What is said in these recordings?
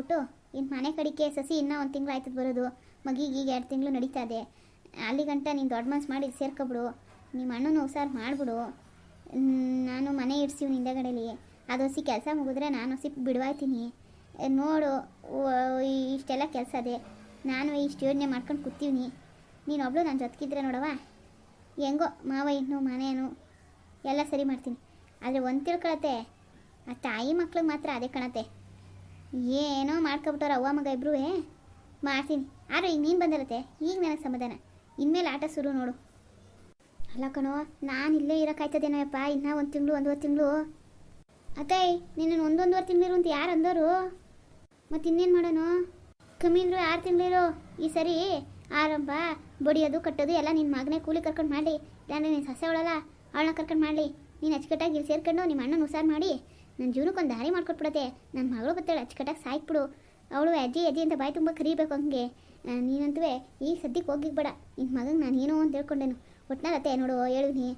ಬಿಟ್ಟು ಇನ್ನು ಮನೆ ಕಡಿಕೆ ಸಸಿ ಇನ್ನೂ ಒಂದು ತಿಂಗಳು ಆಯ್ತದ ಬರೋದು. ಮಗಿಗೆ ಈಗ ಎರಡು ತಿಂಗಳು ನಡೀತಾ ಇದೆ. ಅಲ್ಲಿ ಗಂಟ ನೀನು ದೊಡ್ಡ ಮನಸ್ಸು ಮಾಡಿ ಸೇರ್ಕೊಬಿಡು. ನಿಮ್ಮ ಅಣ್ಣನ ಹುಷಾರು ಮಾಡಿಬಿಡು. ನಾನು ಮನೆ ಇಡ್ಸಿವ್ನಿ ಹಿಂದಗಡೆಲಿ. ಅದು ಹಸಿ ಕೆಲಸ ಮುಗಿದ್ರೆ ನಾನು ಹೊಸಿ ಬಿಡುವಾಯ್ತೀನಿ. ನೋಡು ಇಷ್ಟೆಲ್ಲ ಕೆಲಸ ಅದೇ. ನಾನು ಇಷ್ಟು ಯೋಜನೆ ಮಾಡ್ಕೊಂಡು ಕೂತೀವಿ ನೀನು ಒಬ್ಳು ನಾನು ಜೊತೆಗಿದ್ರೆ ನೋಡವ ಹೆಂಗೋ ಮಾವ ಇನ್ನು ಮನೇನು ಎಲ್ಲ ಸರಿ ಮಾಡ್ತೀನಿ. ಆದರೆ ಒಂದು ತಿಳ್ಕೊಳತ್ತೆ, ಆ ತಾಯಿ ಮಕ್ಳಿಗೆ ಮಾತ್ರ ಅದೇ ಕಣತ್ತೆ. ಏನೋ ಮಾಡ್ಕೊಬಿಟ್ಟವ್ರ ಅವ್ವ ಮಗ ಇಬ್ಬರೂ ಮಾಡ್ತೀನಿ. ಆದರೆ ಈಗ ನೀನು ಬಂದಿರತ್ತೆ. ಈಗ ನನಗೆ ಸಮಾಧಾನ. ಇನ್ಮೇಲೆ ಆಟ ಶುರು ನೋಡು. ಅಲ್ಲ ಕಣೋ, ನಾನು ಇಲ್ಲೇ ಇರೋಕ್ಕಾಯ್ತದೇನೋಯಪ್ಪ ಇನ್ನೂ ಒಂದು ತಿಂಗಳು, ಒಂದೂವರೆ ತಿಂಗಳು. ಅತೈ ನಿನ್ನ ಒಂದೊಂದುವರೆ ತಿಂಗಳಿರು ಅಂತ ಯಾರು ಅಂದೋರು? ಮತ್ತು ಇನ್ನೇನು ಮಾಡೋಣ ಕಮ್ಮಿ ಅಂದರು ಆರು ತಿಂಗಳಿರು ಈ ಸರಿ ಆರಂಭ, ಬಡಿಯೋದು, ಕಟ್ಟೋದು, ಎಲ್ಲ ನಿನ್ನ ಮಗನೇ ಕೂಲಿ ಕರ್ಕೊಂಡು ಮಾಡಲಿ. ಇಲ್ಲಾಂದ್ರೆ ನೀನು ಸಸ್ಯ ಅವಳಲ್ಲ, ಅವಳನ್ನ ಕರ್ಕೊಂಡು ಮಾಡಲಿ. ನೀನು ಅಚ್ಚುಕಟ್ಟಾಗಿ ಇಲ್ಲಿ ಸೇರ್ಕೊಂಡು ನಿಮ್ಮ ಅಣ್ಣನ ಹುಷಾರು ಮಾಡಿ ನನ್ನ ಜೀವನಕ್ಕೆ ಒಂದು ದಾರಿ ಮಾಡ್ಕೊಟ್ಬಿಡತ್ತೆ. ನನ್ನ ಮಗಳು ಬರ್ತಾಳೆ ಅಚ್ಚುಕಟ್ಟಾಗಿ ಸಾಯ್ಬಿಡು. ಅವಳು ಅಜ್ಜಿ ಅಜ್ಜಿ ಅಂತ ಬಾಯಿ ತುಂಬ ಕರಿಬೇಕು ಹಂಗೆ. ನೀನಂತೂ ಈಗ ಸದ್ಯಕ್ಕೆ ಹೋಗಿಗೆ ಬೇಡ. ನಿನ್ನ ಮಗಂಗೆ ನಾನು ಏನೋ ಅಂತ ಹೇಳ್ಕೊಂಡೇನು. ಒಟ್ನಾಗತ್ತೆ ನೋಡು ಹೇಳಿದ್ನಿ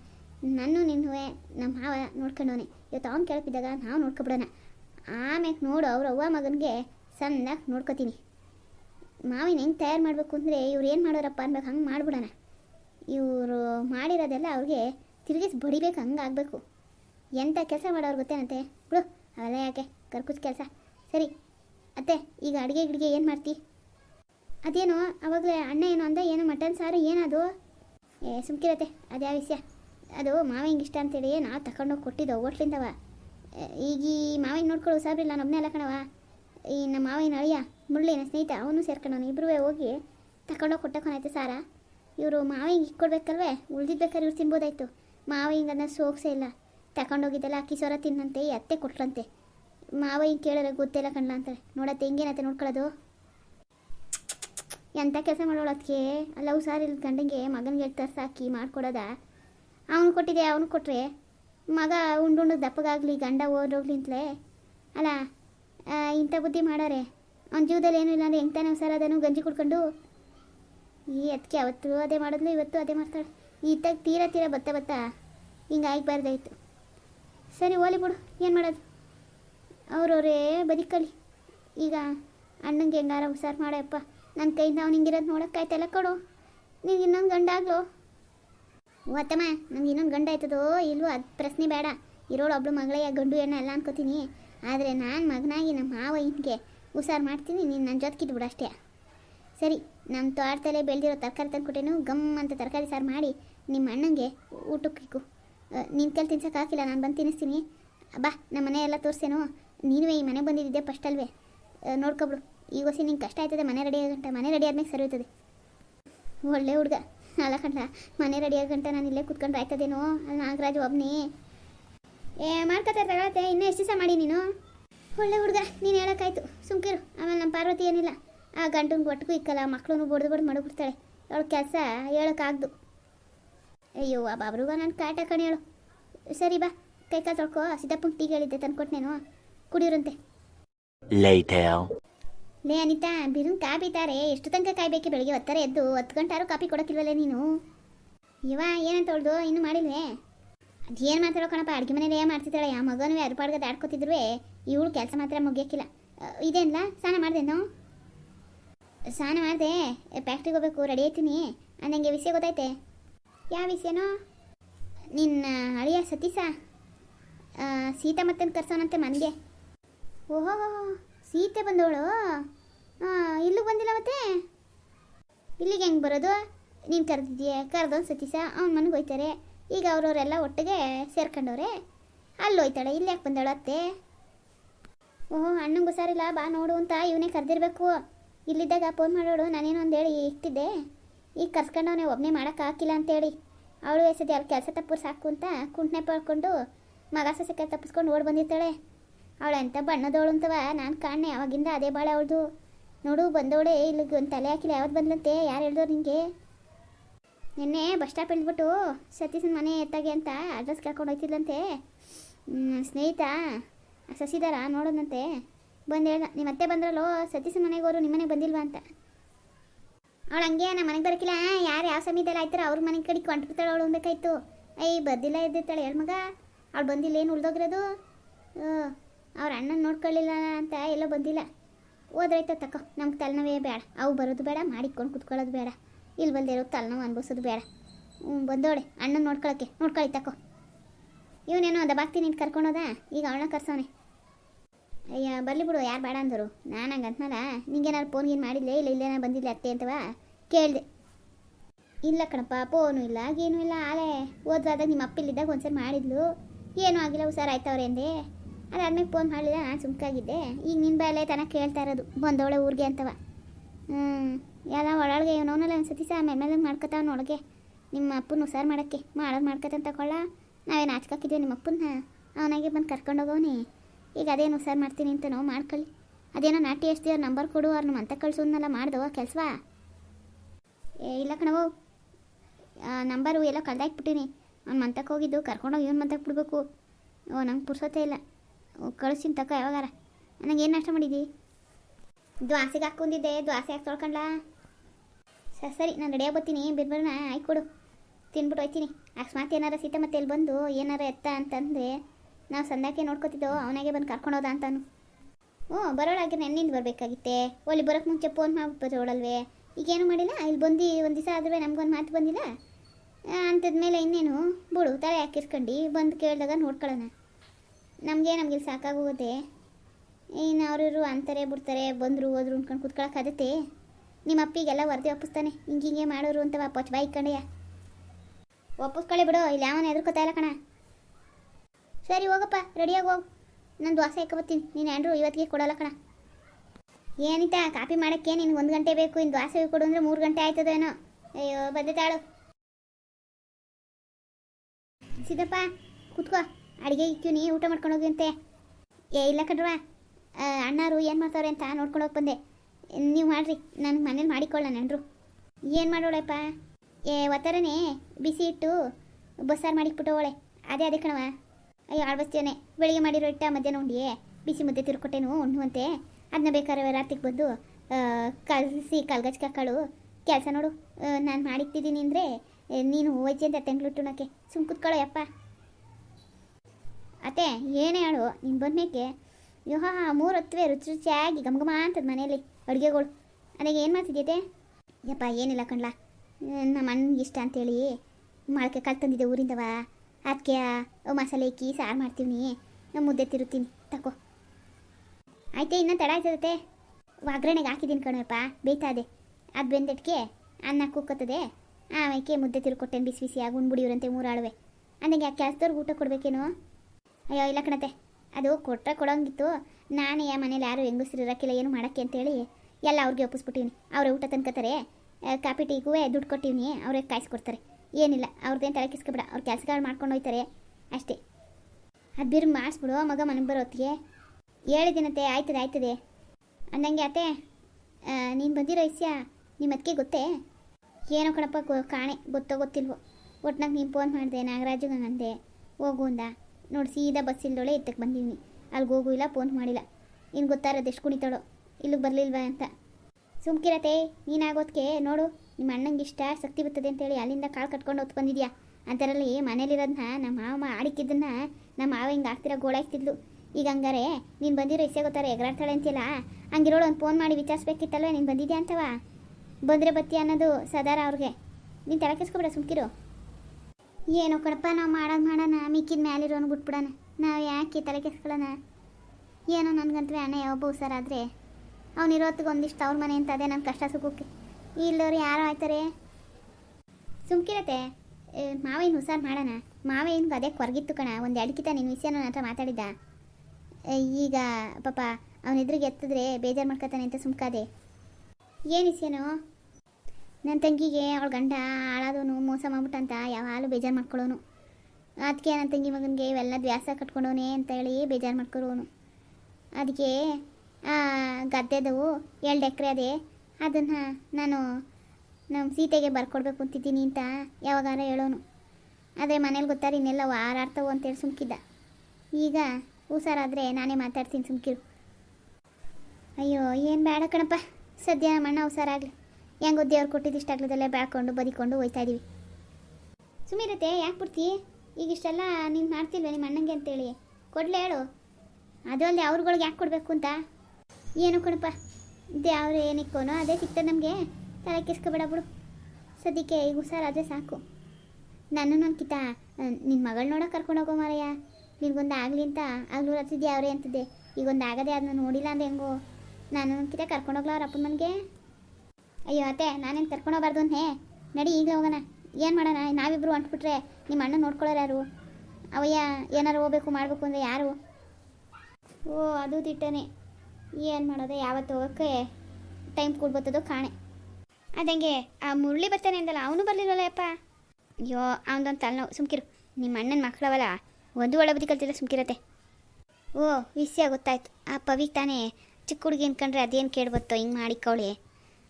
ನಾನು ನಿನ್ನುವೆ ನಮ್ಮ ಮಾವ ನೋಡ್ಕೊಂಡವನೆ. ಇವತ್ತು ಅವ್ನು ಕೆಳಪಿದ್ದಾಗ ನಾವು ನೋಡ್ಕೊಬಿಡೋಣ. ಆಮ್ಯಾಕೆ ನೋಡು ಅವ್ರ ಅವ್ವ ಮಗನಿಗೆ ಸಣ್ಣದಾಗಿ ನೋಡ್ಕೊತೀನಿ. ಮಾವಿನ ಹೆಂಗೆ ತಯಾರು ಮಾಡಬೇಕು ಅಂದರೆ ಇವ್ರು ಏನು ಮಾಡೋರಪ್ಪ ಅನ್ಬೇಕು ಹಂಗೆ ಮಾಡಿಬಿಡೋಣ. ಇವರು ಮಾಡಿರೋದೆಲ್ಲ ಅವ್ರಿಗೆ ತಿರುಗಿಸಿ ಬಡಿಬೇಕು, ಹಂಗೆ ಆಗಬೇಕು. ಎಂಥ ಕೆಲಸ ಮಾಡೋರು ಗೊತ್ತೇನಂತೆ? ಬಿಡು, ಅವೆಲ್ಲ ಯಾಕೆ? ಕರ್ಕುಸ್ ಕೆಲಸ. ಸರಿ, ಅತ್ತೆ, ಈಗ ಅಡುಗೆ ಗಿಡಿಗೆ ಏನು ಮಾಡ್ತಿ? ಅದೇನೋ, ಅವಾಗಲೇ ಅಣ್ಣ ಏನು ಅಂದ, ಏನೋ ಮಟನ್ ಸಾರು, ಏನದು? ಏ, ಸುಮ್ಕಿರತ್ತೆ ಅದ್ಯಾವ ವಿಷಯ. ಅದು ಮಾವಿಂಗೆ ಇಷ್ಟ ಅಂತೇಳಿ ನಾವು ತಗೊಂಡೋಗಿ ಕೊಟ್ಟಿದ್ದೋ, ಹೋಟ್ಲಿಂದವ. ಈಗ ಈ ಮಾವಿನ ನೋಡ್ಕೊಳ್ಳೋ ಸಾಬ್ರಿಲ್ಲ ನಮ್ಮನೆ ಎಲ್ಲ ಕಣವ ಈ ನಮ್ಮ ಮಾವಿನ ಅಳಿಯ ಮುಳ್ಳಿನ ಸ್ನೇಹಿತ, ಅವನು ಸೇರ್ಕೊಂಡವನು ಇಬ್ಬರೂ ಹೋಗಿ ತಗೊಂಡೋಗಿ ಕೊಟ್ಟಕೊನೈತೆ ಸಾರ. ಇವರು ಮಾವಿಂಗೆ ಇಕ್ಕೊಡ್ಬೇಕಲ್ವೇ ಉಳ್ದಿದ್ಬೇಕಾದ್ರೆ ಇವ್ರು ತಿನ್ಬೋದಾಯ್ತು. ಮಾವಿಂಗೆ ಅದನ್ನ ಸೋಗ್ಸೇ ಇಲ್ಲ. ತಗೊಂಡೋಗಿದ್ದೆಲ್ಲ ಅಕ್ಕಿ ಸೊರ ತಿನ್ನಂತೆ ಅತ್ತೆ ಕೊಟ್ರಂತೆ. ಮಾವ ಹಿಂಗೆ ಕೇಳಿದ್ರೆ ಗೊತ್ತಿಲ್ಲ ಕಣ್ಣ ಅಂತಾರೆ ನೋಡತ್ತೆ ಹಿಂಗೇನತ್ತೆ ನೋಡ್ಕೊಳ್ಳೋದು? ಎಂಥ ಕೆಲಸ ಮಾಡೋಳು ಅದಕ್ಕೆ ಅಲ್ಲ ಹುಷಾರಿಲ್ಲ ಗಂಡಂಗೆ ಮಗನಿಗೆ ತರ್ಸ ಅಕ್ಕಿ ಮಾಡ್ಕೊಡೋದ? ಅವನು ಕೊಟ್ಟಿದೆ ಅವನು ಕೊಟ್ಟರೆ ಮಗ ಉಂಡುಂಡು ದಪ್ಪಗಾಗಲಿ, ಗಂಡ ಓಡೋಗ್ಲಿ ಅಂತಲೇ ಅಲ್ಲ ಇಂಥ ಬುದ್ಧಿ ಮಾಡಾರೆ? ಅವ್ನ ಜೀವದಲ್ಲಿ ಏನೂ ಇಲ್ಲ ಅಂದರೆ ಹೆಂಗೆ ತಾನೇ ಅದನ್ನು ಗಂಜಿ ಕುಡ್ಕೊಂಡು? ಈ ಅದಕ್ಕೆ ಅವತ್ತು ಅದೇ ಮಾಡಿದ್ಲು, ಇವತ್ತು ಅದೇ ಮಾಡ್ತಾಳೆ. ಇತ್ತಾಗ ತೀರ ತೀರ ಬತ್ತ ಬತ್ತ ಹಿಂಗೆ ಆಗಬಾರ್ದಾಯ್ತು ಸರಿ, ಓಲಿ ಬಿಡು. ಏನು ಮಾಡೋದು? ಅವ್ರವ್ರೇ ಬದುಕಲಿ ಈಗ ಅಣ್ಣಂಗೆ ಹೆಂಗಾರ ಹುಷಾರು ಮಾಡಪ್ಪ. ನನ್ನ ಕೈಯಿಂದ ಅವ್ನು ಹಿಂಗಿರೋದು ನೋಡೋಕ್ಕಾಯ್ತಲ್ಲ ಕೊಡು. ನೀನು ಇನ್ನೊಂದು ಗಂಡ ಆಗ್ಲು? ಓತಮ್ಮ, ನಂಗೆ ಇನ್ನೊಂದು ಗಂಡ ಆಯ್ತದೋ ಇಲ್ವೋ? ಅದು ಪ್ರಶ್ನೆ ಬೇಡ. ಇರೋಳು ಒಬ್ಳು ಮಗಳೇ, ಗಂಡು ಹೆಣ್ಣ ಎಲ್ಲ ಅನ್ಕೋತೀನಿ. ಆದರೆ ನಾನು ಮಗನಾಗಿ ನಮ್ಮ ಮಾವ ಹಿಂಗೆ ಹುಷಾರು ಮಾಡ್ತೀನಿ. ನೀನು ನನ್ನ ಜೊತೆಗಿದ್ದು ಬಿಡು ಅಷ್ಟೇ. ಸರಿ ನಮ್ಮ ತೋಟದಲ್ಲೇ ಬೆಳೆದಿರೋ ತರಕಾರಿ ತಂದ್ಕೊಟ್ಟೇನು. ಗಮ್ ಅಂತ ತರಕಾರಿ ಸಾರು ಮಾಡಿ ನಿಮ್ಮ ಅಣ್ಣಂಗೆ ಊಟಕ್ಕಿಕ್ಕು ನಿನ್ನ ಕೈಲಿ ತಿನ್ಸಕ್ಕೆ ಹಾಕಿಲ್ಲ, ನಾನು ಬಂದು ತಿನ್ನಿಸ್ತೀನಿ. ಬಾ ನಮ್ಮ ಮನೆಯೆಲ್ಲ ಎಲ್ಲ ತೋರಿಸೇನು. ನೀನುವೇ ಈ ಮನೆ ಬಂದಿದ್ದೆ ಫಸ್ಟ್ ಅಲ್ವೇ. ನೋಡ್ಕೊಬಿಡು. ಈಗ ಹೊಸಿ ನಿಂಗೆ ಕಷ್ಟ ಆಯ್ತದೆ, ಮನೆ ರೆಡಿ ಆಗಂಟ. ಮನೆ ರೆಡಿ ಆದ್ಮೇಲೆ ಸರಿ ಹೋಯ್ತದೆ. ಒಳ್ಳೆ ಹುಡುಗ. ಅಲ್ಲ ಕಂಡ ಮನೆ ರೆಡಿ ಆಗಂಟ ನಾನು ಇಲ್ಲೇ ಕುತ್ಕೊಂಡು ಆಯ್ತದೇನೋ ಅಲ್ಲಿ ನಾಗರಾಜು ಒಬ್ನಿ. ಏ ಮಾಡ್ಕೊತಾರೆ ತಗೊಳತ್ತೆ, ಇನ್ನೂ ಎಷ್ಟು ದಿವಸ ಮಾಡಿ ನೀನು? ಒಳ್ಳೆ ಹುಡುಗ, ನೀನು ಹೇಳೋಕ್ಕಾಯ್ತು. ಸುಮ್ಕಿರು, ಆಮೇಲೆ ನಮ್ಮ ಪಾರ್ವತಿ ಏನಿಲ್ಲ. ಆ ಗಂಟನ ಒಟ್ಟಿಗೂ ಇಕ್ಕಲ್ಲ ಮಕ್ಕಳು ಬಡ್ದು ಬಡ್ದು ಮಡಗ್ಬಿಡ್ತಾಳೆ. ಅವಳು ಕೆಲಸ ಹೇಳೋಕ್ಕಾಗ್ದು. ಅಯ್ಯೋ ಆ ಬಾಬ್ರುಗ ನಾನು ಕಾಟ ಕಣಿ ಹೇಳು ಸರಿ ಬಾ ಕೈ ಕಾಲು ತೊಳ್ಕೊ ಸಿದ್ದಪ್ಪಂಗೆ ಟೀ ಹೇಳಿದ್ದೆ ತಂದ್ಕೊಟ್ನೇನು. ಕುಡಿಯೋರಂತೆ. ಲೇ ಅನಿತಾ ಬಿರುನ್ ಕಾಪಿತಾರೆ ಎಷ್ಟು ತನಕ ಕಾಯ್ಬೇಕು ಬೆಳಿಗ್ಗೆ ಹೊತ್ತಾರೆ ಎದ್ದು ಹತ್ತು ಗಂಟಾರು ಕಾಪಿ ಕೊಡೋಕ್ಕಿಲ್ವಲ್ಲ ನೀನು? ಇವ ಏನಂತ ಹೊಳ್ದು ಇನ್ನೂ ಮಾಡಿಲ್ವೇ? ಅದೇನು ಮಾತಾಡೋ ಕಣಪ್ಪ ಅಡುಗೆ ಮನೇಲಿ ಏನು ಮಾಡ್ತಿದ್ದಾಳೆ ಆ ಮಗನೂ ಎರಡು ಪಾಡ್ಗೆ ದಾಡ್ಕೊತಿದ್ರು ಇವಳು ಕೆಲಸ ಮಾತ್ರ ಮುಗಿಯೋಕ್ಕಿಲ್ಲ. ಇದೇನಲ್ಲ ಸ್ನಾನ ಮಾಡ್ದೇನೋ ಸ್ನಾನ ಮಾಡಿದೆ ಫ್ಯಾಕ್ಟ್ರಿಗೆ ಹೋಗ್ಬೇಕು ರೆಡಿ ಆಯ್ತೀನಿ ಅಂದಂಗೆ ವಿಷಯ ಗೊತ್ತೈತೆ ಯಾವ ವಿಷಯನೋ? ನಿನ್ನ ಅಳಿಯ ಸತೀಸ ಆ, ಸೀತಾ ಮತ್ತೇನು ಕರ್ಸೋನಂತೆ ಮನೆಗೆ. ಓಹೋ ಸೀತೆ ಬಂದವಳು? ಇಲ್ಲಿಗೆ ಬಂದಿಲ್ಲ ಮತ್ತೆ? ಇಲ್ಲಿಗೆ ಹೆಂಗೆ ಬರೋದು? ನೀನು ಕರೆದಿದ್ದೀಯ ಕರೆದೋನು ಸತೀಶ ಅವ್ನ ಮನೆಗೆ ಹೋಯ್ತಾರೆ. ಈಗ ಅವ್ರವರೆಲ್ಲ ಒಟ್ಟಿಗೆ ಸೇರ್ಕೊಂಡವ್ರೆ. ಅಲ್ಲಿ ಹೋಯ್ತಾಳೆ ಇಲ್ಲಿ ಯಾಕೆ ಬಂದಾಳು ಅತ್ತೆ? ಓಹೋ ಅಣ್ಣಂಗೆ ಹುಷಾರಿಲ್ಲ ಬಾ ನೋಡು ಅಂತ ಇವನೇ ಕರೆದಿರ್ಬೇಕು. ಇಲ್ಲಿದ್ದಾಗ ಫೋನ್ ಮಾಡೋಳು ನಾನೇನು ಹೇಳಿ ಇಕ್ತಿದ್ದೆ. ಈಗ ಕರ್ಸ್ಕೊಂಡವನೇ ಒಬ್ಬನೇ ಮಾಡೋಕ್ಕಾಗಿಲ್ಲ ಅಂತೇಳಿ. ಅವಳು ಎಸದಿ ಅವ್ಳು ಕೆಲಸ ತಪ್ಪು ಸಾಕು ಅಂತ ಕುಂಟನೆ ಪಡ್ಕೊಂಡು ಮಗ ಸೊಸೆ ತಪ್ಪಿಸ್ಕೊಂಡು ಓಡಿ ಬಂದಿರ್ತಾಳೆ. ಅವಳು ಎಂಥ ಬಣ್ಣದವಳು ಅಂತವ, ನಾನು ಕಾಣೆ ಅವಾಗಿಂದ ಅದೇ ಬಾಳೆ ಅವಳದು. ನೋಡು, ಬಂದವಳೆ ಇಲ್ಲಿಗೆ ಒಂದು ತಲೆ ಹಾಕಿಲ್ಲ ಯಾವತ್ತು ಬಂದಂತೆ ಯಾರು ಹೇಳ್ದವ್ರು ನಿಂಗೆ? ನಿನ್ನೆ ಬಸ್ ಸ್ಟಾಪ್ ಇಳಿದ್ಬಿಟ್ಟು ಸತೀಶನ ಮನೆ ಎತ್ತಾಗೆ ಅಂತ ಅಡ್ರೆಸ್ ಕರ್ಕೊಂಡು ಹೋಗ್ತಿದ್ಲಂತೆ ಸ್ನೇಹಿತ ಸಸಿದಾರ ನೋಡೋದಂತೆ ಬಂದು ಹೇಳ್ದ ನಿಮ್ಮ ಅತ್ತೆ ಬಂದ್ರಲ್ಲೋ? ಸತೀಶನ ಮನೆಗೆ ಹೋರು ನಿಮ್ಮ ಮನೆಗೆ ಬಂದಿಲ್ವಾ ಅಂತ. ಅವಳು ಹಂಗೆ ನಮ್ಮ ಮನೆಗೆ ಬರಕಿಲ್ಲ. ಯಾರು ಯಾವ ಸಮಯದಲ್ಲಿ ಆಯ್ತಾರ ಅವ್ರ ಮನೆ ಕಡೆ ಕೊಂಟ್ಬಿಡ್ತಾಳೆ ಅವಳು ಅನ್ಬೇಕಾಯ್ತು ಅಯ್ಯ ಬದ್ದಿಲ್ಲ ಇದ್ದಿರ್ತಾಳೆ ಹೇಳ್ಮಗ ಅವಳು ಬಂದಿಲ್ಲ, ಏನು ಉಳ್ದೋಗಿರೋದು? ಅವ್ರ ಅಣ್ಣನ ನೋಡ್ಕೊಳ್ಳಿಲ್ಲ ಅಂತ ಎಲ್ಲೋ ಬಂದಿಲ್ಲ. ಹೋದ್ರಾಯ್ತ ತಕೋ, ನಮ್ಗೆ ತಲೆನೋವೇ ಬೇಡ. ಅವು ಬರೋದು ಬೇಡ ಮಾಡಿಕೊಂಡು ಕುತ್ಕೊಳ್ಳೋದು ಬೇಡ. ಇಲ್ಲಿ ಬಂದಿರೋ ತಲೆನೋವು ಅನ್ಭವಿಸೋದು ಬೇಡ. ಹ್ಞೂ, ಬಂದೋಳೆ, ಅಣ್ಣನ ನೋಡ್ಕೊಳಕ್ಕೆ, ನೋಡ್ಕೊಳ್ಳಿ ತಕೋ. ಇವನೇನೋ ಬಾಕ್ತಿ ನಿಂತು ಕರ್ಕೊಂಡೋದ? ಈಗ ಅವಳನ್ನ ಕರ್ಸೋನೆ. ಅಯ್ಯ, ಬರಲಿ ಬಿಡು, ಯಾರು ಬೇಡ ಅಂದರು. ನಾನು ಹಂಗೆ ಅಂತನಲ್ಲ ಫೋನ್ ಗೀನ್ ಮಾಡಿದ್ಲೆ ಇಲ್ಲ ಇಲ್ಲೇನ ಬಂದಿಲ್ಲ ಅತ್ತೆ ಅಂತವ? ಕೇಳಿದೆ. ಇಲ್ಲ ಕಣಪ್ಪ ಫೋನು ಇಲ್ಲ ಏನೂ ಇಲ್ಲ ಆಳೆ ಓದ್ರಾದಾಗ ನಿಮ್ಮ ಅಪ್ಪಿಲ್ಲಿದ್ದಾಗ ಒಂದ್ಸರಿ ಮಾಡಿದ್ಲು. ಏನೂ ಆಗಿಲ್ಲ ಹುಷಾರಾಯ್ತವ್ರೆ ಎಂದೆ. ಅದಾದ್ಮೇಲೆ ಫೋನ್ ಮಾಡಲಿಲ್ಲ, ನಾನು ಸುಮ್ಕಾಗಿದ್ದೆ. ಈಗ ನಿನ್ನ ಬಾಯಲ್ಲೇ ತನಕ ಕೇಳ್ತಾ ಇರೋದು, ಬಂದವಳೆ ಊರಿಗೆ ಅಂತವ. ಹ್ಞೂ ಎಲ್ಲ ಒಳಗೆ ಇವನವನಲ್ಲ ಒಂದು ಸತಿ ಸಹ ಮೇಲೆ ಮಾಡ್ಕೊತಾವ ಒಳಗೆ ನಿಮ್ಮ ಅಪ್ಪನ ಹುಷಾರು ಮಾಡೋಕ್ಕೆ, ಮಾಡೋದು ಮಾಡ್ಕೊತಂತ ತಗೊಳ್ಳ ನಾವೇನು ಆಚ್ಕಾಕಿದ್ದೀವಿ ನಿಮ್ಮ ಅಪ್ಪನ ಅವನಾಗೆ ಬಂದು ಕರ್ಕೊಂಡೋಗವನೇ ಈಗ ಅದೇನು ಹುಷಾರು ಮಾಡ್ತೀನಿ ಅಂತ ನಾವು ಮಾಡ್ಕೊಳ್ಳಿ. ಅದೇನೋ ನಾಟಿ ಎಷ್ಟು ಅವ್ರ ನಂಬರ್ ಕೊಡು ಅವ್ರನ್ನ ಮಂತ ಕಳ್ಸೋದ್ನೆಲ್ಲ ಮಾಡ್ದವ ಕೆಲಸವಾ? ಇಲ್ಲ ಕಣವು ನಂಬರು ಎಲ್ಲ ಕಳ್ದಾಕ್ಬಿಟ್ಟಿನಿ. ಅವ್ನು ಮಂತಕ್ಕೆ ಹೋಗಿದ್ದು, ಕರ್ಕೊಂಡೋಗಿ ಇವ್ನು ಮಂತಕ್ಕೆ ಬಿಡಬೇಕು. ಓ, ನಂಗೆ ಪುರ್ಸೋತೆ ಇಲ್ಲ. ಕಳಿಸಿನ ತಕ್ಕ ಯಾವಾಗಾರ. ನನಗೆ ಏನು ನಾಷ್ಟ ಮಾಡಿದ್ದಿ ದ್ವಾಸೆಗೆ ಹಾಕೊಂಡಿದ್ದೆ ದ್ವಾಸೆ ಹಾಕಿ ತೊಳ್ಕೊಂಡ್ಲ? ಸರಿ ಸರಿ, ನಾನು ರೆಡಿಯಾಗಿ ಬರ್ತೀನಿ. ಬಿರ್ಬರ್ನ ಆಯ್ಕೊಡು ತಿನ್ಬಿಟ್ಟು ಹೋಯ್ತೀನಿ. ಅಕಸ್ಮಾತ್ ಏನಾರ ಸೀತೆ ಮತ್ತೆ ಇಲ್ಲಿ ಬಂದು, ಏನಾರ ಎತ್ತ ಅಂತಂದರೆ ನಾವು ಸಂದಾಕೆ ನೋಡ್ಕೊತಿದ್ದೋ, ಅವನಾಗೆ ಬಂದು ಕರ್ಕೊಂಡೋದ ಅಂತಾನು. ಹ್ಞೂ ಬರೋಳಾಗಿ ನೆನ್ನಿಂದ ಬರಬೇಕಾಗಿತ್ತೆ. ಓಲಿ ಬರೋಕ್ಕೆ ಮುಂಚೆ ಫೋನ್ ಮಾಡ್ಬಿಟ್ಟು ಬರೋಳಲ್ವೇ? ಈಗೇನು ಮಾಡಿಲ್ಲ? ಇಲ್ಲಿ ಬಂದು ಒಂದು ದಿವಸ ಆದ್ರೂ ನಮಗೊಂದು ಮಾತು ಬಂದಿಲ್ಲ? ಅಂಥದ್ಮೇಲೆ ಇನ್ನೇನು? ಬಿಡು, ತಲೆ ಹಾಕಿಸ್ಕೊಂಡು ಬಂದು ಕೇಳಿದಾಗ ನೋಡ್ಕೊಳ್ಳೋಣ. ನಮಗೆ ನಮ್ಗೆ ಇಲ್ಲಿ ಸಾಕಾಗೋಗುತ್ತೆ. ಇನ್ನು ಅವ್ರಿವ್ರು ಅಂತಾರೆ, ಬಿಡ್ತಾರೆ, ಬಂದರು, ಹೋದ್ರು ಅಂದ್ಕೊಂಡು ಕುತ್ಕೊಳ್ಳೋಕ್ಕಾಗತ್ತೆ ನಿಮ್ಮ ಅಪ್ಪಿಗೆಲ್ಲ ವರದಿ ಒಪ್ಪಿಸ್ತಾನೆ. ಹಿಂಗೆ ಹಿಂಗೆ ಮಾಡೋರು ಅಂತ ವಾಪಸ್ ಬಾಯಿ ಕಣಯ್ಯ. ಒಪ್ಪಿಸ್ಕೊಳ್ಳಿ ಬಿಡು, ಇಲ್ಲಿ ಯಾವನ ಎದುರ್ಕೋತಾ ಇಲ್ಲ ಕಣ. ಸರಿ ಹೋಗಪ್ಪ ರೆಡಿಯಾಗಿ ಹೋಗು. ನಾನು ದೋಸೆ ಹಾಕೊಬತ್ತೀನಿ ನೀನು ಆ್ಯಂಡ್ರು ಇವತ್ತಿಗೆ ಕೊಡಲ್ಲ ಕಣ. ಏನಿತ, ಕಾಪಿ ಮಾಡೋಕ್ಕೆ ನಿನ್ಗೆ ಒಂದು ಗಂಟೆ ಬೇಕು ಇನ್ನು ದೋಸೆ ಕೊಡು ಅಂದರೆ ಮೂರು ಗಂಟೆ ಆಯ್ತದೇನೋ ಅಯ್ಯೋ, ಬಂದೆ ತಾಳು. ಸಿದ್ದಪ್ಪ, ಕೂತ್ಕೋ. ಅಡುಗೆ ನೀ, ಊಟ ಮಾಡ್ಕೊಂಡು ಹೋಗಿ ಅಂತೆ. ಏ, ಇಲ್ಲ ಕಡ್ರವಾ ಅಣ್ಣಾರು ಏನು ಮಾಡ್ತಾವ್ರೆ ಅಂತ ನೋಡ್ಕೊಂಡು ಹೋಗಿ ಬಂದೆ. ನೀವು ಮಾಡಿರಿ, ನಾನು ಮನೇಲಿ ಮಾಡಿಕೊಳ್ಳೋಣ ನೆಂಡ್ರು. ಏನು ಮಾಡೋಳಪ್ಪ? ಏ, ಒತ್ತರನೇ ಬಿಸಿ ಇಟ್ಟು ಬಸ್ಸಾರು ಮಾಡಿಕ್ಬಿಟ್ಟವಳೆ ಅದೇ ಅದೇ ಕಣವ ಅಯ್ಯೋ ಆಳ್ಬಸ್ತೀವನೆ ಬೆಳಿಗ್ಗೆ ಮಾಡಿರೋ ಇಟ್ಟ ಮಧ್ಯಾಹ್ನ ಉಂಡಿಯೇ. ಬಿಸಿ ಮುದ್ದೆ ತಿರ್ಕೊಟ್ಟೆನು ಉಣ್ಣುವಂತೆ ಅದನ್ನ ಬೇಕಾದ್ರೆ ರಾತ್ರಿಗೆ ಬಂದು ಕಲಸಿ ಕಲ್ಗಚ್ಕಾಕಳು ಕೆಲಸ ನೋಡು ನಾನು ಮಾಡಿಟ್ಟಿದ್ದೀನಿ ಅಂದರೆ ನೀನು ಹೋಯ್ತಿ ಅಂತ ತೆಂಗ್ಲುಟ್ಟುನಕ್ಕೆ ಸುಮ್ ಕುತ್ಕೊಳ್ಳೋ ಯಪ್ಪ. ಅತ್ತೆ, ಏನೇ ಹೇಳು, ನೀನು ಬಂದ್ಮೇಕೆ, ಯೋಹ ಮೂರು ಹೊತ್ತುವೆ ರುಚಿ ರುಚಿಯಾಗಿ ಗಮಗಮ ಅಂತದ ಮನೆಯಲ್ಲಿ, ಅಡುಗೆಗಳು. ಅದಾಗ ಏನು ಮಾಡ್ತಿದ್ಯತೆ ಯಪ್ಪ, ಏನಿಲ್ಲ ಕಣ್ಲ. ನಮ್ಮ ಅಣ್ಣನಿಗೆ ಇಷ್ಟ ಅಂತೇಳಿ, ಮೊಳಕೆ ಕಾಲು ತಂದಿದ್ದೆ ಊರಿಂದವ. ಅದಕ್ಕೆ ಮಸಾಲೆ ಅಕ್ಕಿ, ಸಾರು ಮಾಡ್ತೀನಿ ನಮ್ಮ ಮುದ್ದೆ ತಿರುತ್ತೀನಿ ತಕೋ. ಆಯ್ತೆ ಇನ್ನೂ ತಡ ಆಯ್ತದತ್ತೆ. ಒಗ್ಗರಣೆಗೆ ಹಾಕಿದ್ದೀನಿ ಕಣಪ್ಪ ಬೇಯ್ತಾ ಇದೆ ಅದು ಬೆಂದಟ್ಕೆ ಅನ್ನ ಕುಕ್ಕತ್ತದೆ ಆಮೇಲೆ ಮುದ್ದೆ ತಿರ್ಕೊಟ್ಟೇನು ಬಿಸಿ ಬಿಸಿಯಾಗಿ ಉಣ್ಬಿಡಿವ್ರಂತೆ ಮೂರಾಳುವೆ. ನನಗೆ ಆ ಕೆಲಸದವ್ರಿಗೆ ಊಟ ಕೊಡಬೇಕೇನೋ? ಅಯ್ಯೋ ಇಲ್ಲ ಕಣತೆ. ಅದು ಕೊಟ್ಟರೆ ಕೊಡೋಂಗಿತ್ತು. ನಾನೇ ಮನೇಲಿ ಯಾರು ಹೆಂಗಸ್ರು ಇರೋಕ್ಕಿಲ್ಲ ಏನು ಮಾಡೋಕ್ಕೆ ಅಂತೇಳಿ ಎಲ್ಲ ಅವ್ರಿಗೆ ಒಪ್ಪಿಸ್ಬಿಟ್ಟಿವ್ನಿ. ಅವರೇ ಊಟ ತಂದ್ಕೊತಾರೆ. ಆ, ಕಾಪಿ ಟೀಗೂ ದುಡ್ಡು ಕೊಟ್ಟಿವ್ನಿ. ಅವ್ರಿಗೆ ಕಾಯಿಸ್ಕೊಡ್ತಾರೆ. ಏನಿಲ್ಲ ಅವ್ರದ್ದೇನು ತಲೆ ಕಿಸ್ಕೊಬೇಡ. ಅವ್ರ ಕೆಲಸಗಳು ಮಾಡ್ಕೊಂಡು ಹೋಯ್ತಾರೆ. ಅಷ್ಟೇ. ಅದು ಬಿರು ಮಾಡಿಸ್ಬಿಡು ಮಗ ಮನೆಗೆ ಬರೋ ಹೊತ್ತಿಗೆ ಹೇಳಿದ್ದೀನತ್ತೆ ಆಯ್ತದೆ ಆಯ್ತದೆ. ಅಂದಂಗೆ ಅತ್ತೆ ನೀನು ಬಂದಿರೋ ಇಸ್ಯ ನಿಮ್ಮ ಅದಕ್ಕೆ ಗೊತ್ತೇ? ಏನೋ ಕಣಪ್ಪ ಕಾಣೆ, ಗೊತ್ತೋ ಗೊತ್ತಿಲ್ವೋ. ಒಟ್ನಾಗ ನೀನು ಫೋನ್ ಮಾಡಿದೆ ನಾಗರಾಜು ಅಂದೆ, ಹೋಗು ಅಂದ. ನೋಡಿ ಸೀದಾ ಬಸ್ ಇಲ್ದೊಳೆ ಎತ್ತಕ್ಕೆ ಬಂದೀನಿ. ಅಲ್ಲಿಗೆ ಹೋಗು ಇಲ್ಲ ಫೋನ್ ಮಾಡಿಲ್ಲ. ಇನ್ನು ಗೊತ್ತಾರದು ಎಷ್ಟು ಕುಣಿತಾಳೋ. ಇಲ್ಲಿಗೆ ಬರಲಿಲ್ವ ಅಂತ. ಸುಮ್ಕಿರತೆ ನೀನಾಗೋದಕ್ಕೆ ನೋಡು ನಿಮ್ಮ ಅಣ್ಣಂಗೆ ಇಷ್ಟ, ಶಕ್ತಿ ಬರ್ತದೆ ಅಂತೇಳಿ ಅಲ್ಲಿಂದ ಕಾಳು ಕಟ್ಕೊಂಡು ಹೊತ್ತು ಬಂದಿದ್ಯಾ? ಅಂಥರಲ್ಲಿ ಮನೇಲಿರೋದನ್ನ ನಮ್ಮ ಮಾವ ಆಡಿಕ್ಕಿದ್ದನ್ನ ನಮ್ಮ ಮಾವ ಹಿಂಗೆ ಆಗ್ತಿರೋ ಗೋಳಾಗ್ತಿದ್ಲು ಈಗ ಹಂಗಾರೆ ನೀನು ಬಂದಿರೋ ಇಸೆ ಗೊತ್ತಾರೆ ಎಗರಾಡ್ತಾಳೆ ಅಂತಿಲ್ಲ ಹಂಗಿರೋಳು ಒಂದು ಫೋನ್ ಮಾಡಿ ವಿಚಾರಿಸ್ಬೇಕಿತ್ತಲ್ವ ನೀನು ಬಂದಿದ್ಯಾ ಅಂತವ? ಬಂದರೆ ಬತ್ತಿ ಅನ್ನೋದು ಸದಾರ ಅವ್ರಿಗೆ. ನೀನು ತಲೆ ಕೆಸ್ಕೊಬೇಡ ಸುಮ್ಕಿರು. ಏನೋ ಕಡಪ್ಪ ನಾವು ಮಾಡೋದು ಮಾಡೋಣ, ಮಿಕ್ಕಿದ ಮ್ಯಾಲಿರೋನು ಬಿಟ್ಬಿಡೋಣ ನಾವು ಯಾಕೆ ತಲೆ ಕೆಸ್ಕೊಳ್ಳೋಣ ಏನೋ ನನಗಂತೂ ಅಣ್ಣ ಯಾವೊಬ್ಬ ಹುಷಾರಾದರೆ. ಅವನಿರೋತ್ತಿಗೆ ಒಂದಿಷ್ಟು ಅವ್ರ ಮನೆ ಅಂತ ಅದೇ ನನ್ನ ಕಷ್ಟ ಸುಖಕ್ಕೆ. ಇಲ್ಲವ್ರು ಯಾರೋ ಆಯ್ತಾರೆ. ಸುಮ್ಕಿರತ್ತೆ. ಮಾವೇನು ಹುಷಾರು ಮಾಡೋಣ. ಮಾವೇನು ಅದೇ ಕೊರಗಿತ್ತು ಕಣ. ಒಂದು ಅಡಿಕಿತ ನಿನ್ನ ವಿಷಯ ನನ್ನ ಹತ್ರ ಮಾತಾಡಿದ್ದ. ಈಗ ಪಾಪ ಅವನ ಎದುರಿಗೆ ಎತ್ತಿದ್ರೆ ಬೇಜಾರು ಮಾಡ್ಕೊತಾನೆ ಅಂತ ಸುಮ್ಕಾದೆ. ಏನು ವಿಷಯನೋ? ನನ್ನ ತಂಗಿಗೆ ಅವಳ ಗಂಡ ಹಾಳಾದವನು, ಮೋಸ ಮಾಡ್ಬಿಟ್ಟಂತ ಯಾವ ಹಾಲು ಬೇಜಾರು ಮಾಡ್ಕೊಳ್ಳೋನು ಅದಕ್ಕೆ ನನ್ನ ತಂಗಿ ಮಗನಿಗೆ ಇವೆಲ್ಲ ದ್ವಾಸ ಕಟ್ಕೊಂಡವನೇ ಅಂತ ಹೇಳಿ ಬೇಜಾರು ಮಾಡ್ಕೊಳ್ಳೋನು ಅದಕ್ಕೆ ಗದ್ದೆದವು ಎರಡು ಎಕರೆ ಅದೇ. ಅದನ್ನು ನಾನು ನಮ್ಮ ಸೀತೆಗೆ ಬರ್ಕೊಡ್ಬೇಕು ಅಂತಿದ್ದೀನಿ ಅಂತ ಯಾವಾಗಾರ ಹೇಳೋನು. ಅದೇ ಮನೇಲಿ ಗೊತ್ತಾರೆ ಇನ್ನೆಲ್ಲ ವಾರಾಡ್ತವು ಅಂತೇಳಿ ಸುಮ್ಕಿದ್ದ. ಈಗ ಹುಷಾರಾದರೆ ನಾನೇ ಮಾತಾಡ್ತೀನಿ ಸುಮ್ಕಿರು ಅಯ್ಯೋ, ಏನು ಬೇಡ ಕಣಪ್ಪ. ಸದ್ಯ ನಮ್ಮ ಅಣ್ಣ ಹುಷಾರಾಗಲಿ ಹೆಂಗೋ ದೇವ್ರು ಕೊಟ್ಟಿದ್ದಿಷ್ಟಾಗ್ಲದಲ್ಲೇ ಬೆಳ್ಕೊಂಡು ಬದಿಕೊಂಡು ಹೋಯ್ತಾ ಇದೀವಿ. ಸುಮಿರತೆ, ಯಾಕೆ ಬಿಡ್ತಿ? ಈಗ ಇಷ್ಟೆಲ್ಲ ನೀನು ಮಾಡ್ತಿಲ್ವ ನಿಮ್ಮ ಅಣ್ಣಂಗೆ ಅಂತೇಳಿ. ಕೊಡ್ಲೇ ಹೇಳು. ಅದು ಅಲ್ಲದೆ ಅವ್ರುಗಳಿಗೆ ಯಾಕೆ ಕೊಡಬೇಕು ಅಂತ? ಏನು ಕಣಪ್ಪ? ದೇವ್ರು ಏನಿಕ್ಕೋನೋ ಅದೇ ಸಿಗ್ತದೆ ನಮಗೆ. ತಲೆ ಕೆಸ್ಕೊಬೇಡ ಬಿಡು. ಸದ್ಯಕ್ಕೆ ಈಗ ಹುಷಾರಾದರೆ ಸಾಕು. ನನ್ನನ್ನು ಕಿತ ನಿನ್ನ ಮಗಳು ನೋಡೋಕೆ ಕರ್ಕೊಂಡು ಹೋಗೋ ಮಾರಯ್ಯ. ನಿನಗೊಂದು ಆಗಲಿ ಅಂತ ಆಗ್ಲೂ ಹತ್ತಿದ್ದೆ ಅವ್ರೆ ಅಂತಿದ್ದೆ. ಈಗೊಂದು ಆಗದೆ ಅದನ್ನ ನೋಡಿಲ್ಲ ಅಂದ್ರೆ ಹೆಂಗೋ. ನಾನು ಕಿತೆ ಕರ್ಕೊಂಡು ಹೋಗ್ಲ ಅವ್ರ ಅಪ್ಪನ ಮನೆಗೆ? ಅಯ್ಯೋ ಅತ್ತೆ, ನಾನೇನು ಕರ್ಕೊಂಡು ಹೋಗ್ಬಾರ್ದು ಹೇ ನಡಿ ಈಗಲೇ ಹೋಗೋಣ. ಏನು ಮಾಡೋಣ? ನಾವಿಬ್ಬರು ಹೊಂಟ್ಬಿಟ್ರೆ ನಿಮ್ಮ ಅಣ್ಣ ನೋಡ್ಕೊಳ್ಳೋರು ಯಾರು? ಅವಯ್ಯ, ಏನಾರು ಹೋಗ್ಬೇಕು, ಮಾಡಬೇಕು ಅಂದರೆ ಯಾರು? ಓ, ಅದು ತಿಟ್ಟನೆ. ಏನು ಮಾಡೋದು, ಯಾವತ್ತು ಹೋಗೋಕ್ಕೆ ಟೈಮ್ ಕೊಡ್ಬೋತದೋ ಕಾಣೆ. ಅದಂಗೆ, ಆ ಮುರುಳಿ ಬರ್ತಾನೆ ಅಂದಲ್ಲ, ಅವನು ಬರಲಿಲ್ಲಲ್ಲ ಯಪ್ಪ ಅಯ್ಯೋ, ಅವನದೊಂದು ತಲೆನೋವು. ಸುಮ್ಕಿರು ನಿಮ್ಮ ಅಣ್ಣನ ಮಕ್ಕಳವಲ್ಲ ಒಂದು ಒಳ್ಳೆ ಬದಿ ಕಲ್ತಿಲ್ಲ ಸುಮ್ಕಿರತ್ತೆ. ಓ, ವಿಷಯ ಗೊತ್ತಾಯ್ತು. ಆ ಪವಿ ತಾನೇ ಚಿಕ್ಕ ಹುಡುಗಿ ಅನ್ಕೊಂಡ್ರೆ ಅದೇನು ಕೇಳ್ಬತ್ತೋ, ಹಿಂಗೆ ಮಾಡಿಕೊಳ್ಳಿ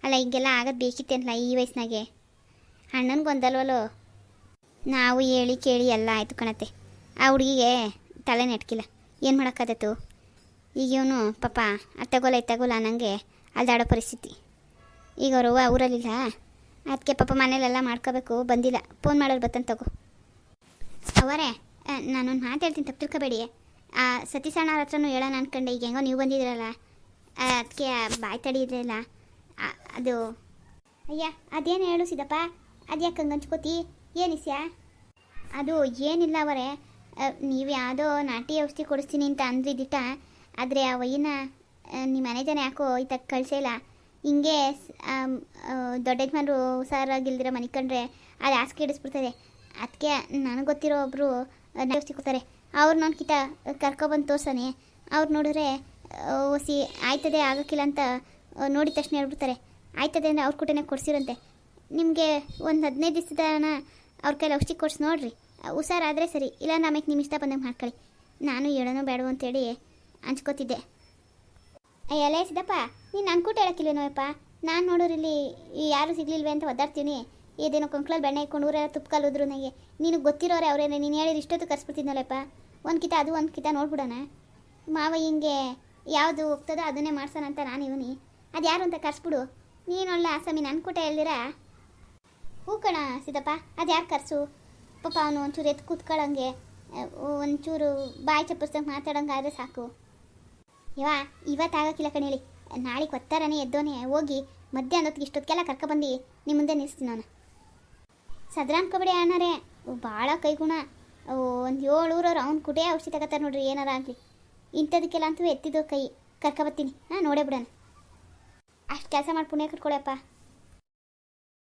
ಅಲ್ಲ, ಹಿಂಗೆಲ್ಲ ಆಗೋದು ಬೇಕಿತ್ತೇನಲ್ಲ ಈ ವಯಸ್ಸಿನಾಗೆ? ಅಣ್ಣನಿಗೊಂದಲ್ವಲ್ಲೋ? ನಾವು ಹೇಳಿ ಕೇಳಿ ಎಲ್ಲ ಆಯಿತು ಕಣತ್ತೆ. ಆ ಹುಡುಗಿಗೆ ತಲೆ ನೆಟ್ಕಿಲ್ಲ. ಏನು ಮಾಡೋಕ್ಕಾದತ್ತು ಈಗ ಇವನು ಪಾಪ ಅತ್ತಗೋಲ ತಗೋಲ ಅನ್ನಂಗೆ ಅಲ್ದಾಡೋ ಪರಿಸ್ಥಿತಿ. ಈಗ ಅವರು ಊರಲ್ಲಿಲ್ಲ. ಅದಕ್ಕೆ ಪಾಪ ಮನೇಲೆಲ್ಲ ಮಾಡ್ಕೋಬೇಕು, ಬಂದಿಲ್ಲ. ಫೋನ್ ಮಾಡೋರು ಬತ್ತಂತ ತಗೋ. ಅವರೇ? ನಾನೊಂದು ಮಾತು ಹೇಳ್ತೀನಿ ತಪ್ಪು ತಿಳ್ಕೊಬೇಡಿ. ಆ ಸತೀಶ್ ಅಣ್ಣ ಅವ್ರ ಹತ್ರನೂ ಹೇಳೋಣ ಅನ್ಕೊಂಡೆ ಈಗ ಹೆಂಗೋ ನೀವು ಬಂದಿದ್ದೀರಲ್ಲ ಅದಕ್ಕೆ ಬಾಯ್ ತಡಿಯಿರಲಿಲ್ಲ ಅದು ಅಯ್ಯ ಅದೇನು ಹೇಳು ಸಿದಪ್ಪ ಅದ್ಯಾಕೆ ಹಂಗೆ ಹಂಚ್ಕೋತಿ ಏನಿಸ್ಯಾ ಅದು ಏನಿಲ್ಲ ಅವರೇ. ನೀವು ಯಾವುದೋ ನಾಟಿ ಔಷಧಿ ಕೊಡಿಸ್ತೀನಿ ಅಂತ ಅಂದಿದ್ದಿಟ್ಟ ಆದರೆ ಆ ವಯ್ಯನ ನಿಮ್ಮ ಮನೆ ಜನ ಯಾಕೋ ಈತ ಕಳಿಸಿಲ್ಲ ಹಿಂಗೆ ಸ್- ಆಮ್, ಆ, ದೊಡ್ಡ ಯಜಮಾನರು ಹುಷಾರಾಗಿಲ್ದಿರ ಮನೆ ಕಂಡ್ರೆ ಅದು ಹಾಸಿಗೆ ಹಿಡಿಸ್ಬಿಡ್ತದೆ. ಅದಕ್ಕೆ ನನಗೆ ಗೊತ್ತಿರೋ ಒಬ್ಬರು ಕೊಡ್ತಾರೆ ಅವ್ರು ನನ್ನ ಕಿತ ಕರ್ಕೊಬಂದು ತೋರ್ಸಾನೆ. ಅವ್ರು ನೋಡಿದ್ರೆ ಒಸಿ ಆಯ್ತದೆ, ಆಗೋಕ್ಕಿಲ್ಲ ಅಂತ ನೋಡಿದ ತಕ್ಷಣ ಹೇಳ್ಬಿಡ್ತಾರೆ. ಆಯ್ತದೆ ಅಂದರೆ ಅವ್ರ ಕೂಟನೇ ಕೊಡ್ಸಿರಂತೆ. ನಿಮಗೆ ಒಂದು ಹದಿನೈದು ದಿವಸದನ ಅವ್ರ ಕೈಲಿ ಔಷಧಿ ಕೊಡ್ಸಿ ನೋಡ್ರಿ. ಹುಷಾರಾದರೆ ಸರಿ. ಇಲ್ಲ ನಮಗೆ ನಿಮ್ಮ ಇಷ್ಟ ಬಂದಂಗೆ ಮಾಡ್ಕೊಳ್ಳಿ. ನಾನು ಹೇಳೋನೋ ಬೇಡವೋ ಅಂತೇಳಿ ಹಂಚ್ಕೋತಿದ್ದೆ. ಅಯ್ಯಲೇ ಸಿದ್ದಪ್ಪ, ನೀನು ನನ್ನ ಕೂಟ ಹೇಳೋಕ್ಕಿಲ್ವೇನೋಯಪ್ಪ ನಾನು ನೋಡೋರಿಲ್ಲಿ ಯಾರೂ ಸಿಗ್ಲಿಲ್ವೇ ಅಂತ ಒದ್ದಾಡ್ತೀನಿ. ಇದೇನೋ ಕೊಂಕ್ಳಲ್ಲಿ ಬೆಣ್ಣೆ ಇಟ್ಕೊಂಡು ಊರೆಲ್ಲ ತುಪ್ಪ ಕಲ್ಲುದ್ರು ನನಗೆ. ನೀನು ಗೊತ್ತಿರೋರೆ ಅವರೇನೆ, ನೀನು ಹೇಳಿದ ಇಷ್ಟೊತ್ತು ಕರ್ಸ್ಬಿಡ್ತಿದ್ನಲ್ಲಪ್ಪ. ಒಂದು ಕಿತ ಅದು, ಒಂದು ಕಿತ ನೋಡ್ಬಿಡೋಣ. ಮಾವ ಹಿಂಗೆ ಯಾವುದು ಹೋಗ್ತದೋ ಅದನ್ನೇ ಮಾಡ್ಸೋಣ ಅಂತ ನಾನು ಇವನಿ. ಅದು ಯಾರು ಅಂತ ಕರ್ಸ್ಬಿಡು. ನೀನು ಒಳ್ಳೆ ಆಸಾಮಿ ನನ್ನ ಕೂಟ ಹೇಳ್ದಿರಾ? ಹೂ ಕಣ ಸಿದ್ದಪ್ಪ ಅದು ಯಾರು ಕರ್ಸು? ಪಾಪ ಅವನು ಒಂಚೂರು ಎತ್ತು ಕೂತ್ಕೊಳ್ಳಂಗೆ ಒಂಚೂರು ಬಾಯಿ ಚಪ್ಪರ್ಸಂಗೆ ಮಾತಾಡೋಂಗೆ ಆದರೆ ಸಾಕು. ಇವಾ ಇವತ್ತು ಕಣ ಹೇಳಿ. ನಾಳೆ ಒತ್ತಾರನೇ ಎದ್ದೋನೆ, ಹೋಗಿ ಮಧ್ಯಾಹ್ನ ಹೊತ್ತಿಗೆ ಇಷ್ಟೊತ್ತಿಗೆಲ್ಲ ಕರ್ಕೊಬಂದು ನಿಮ್ಮ ಮುಂದೆ ನಿಲ್ಲಿಸ್ತೀನಿ ನಾನು. ಸದ್ರ ಕಬಡ್ಡಿ ಅಣ್ಣರೇ ಭಾಳ ಕೈಗುಣ. ಒಂದು ಏಳು ಊರವ್ರು ಅವ್ನ ಕುಟೇ ಔಷಧಿ ತಗೋತಾರೆ ನೋಡ್ರಿ, ಏನಾರ ಆಗಲಿ. ಇಂಥದಕ್ಕೆಲ್ಲ ಅಂತೂ ಎತ್ತಿದ್ದು ಕೈ. ಕರ್ಕೊಬತ್ತೀನಿ ಹಾಂ, ನೋಡೇ ಬಿಡೋಣ. ಅಷ್ಟು ಕೆಲಸ ಮಾಡಿ ಪುಣ್ಯ ಕಟ್ಕೊಳಪ್ಪ.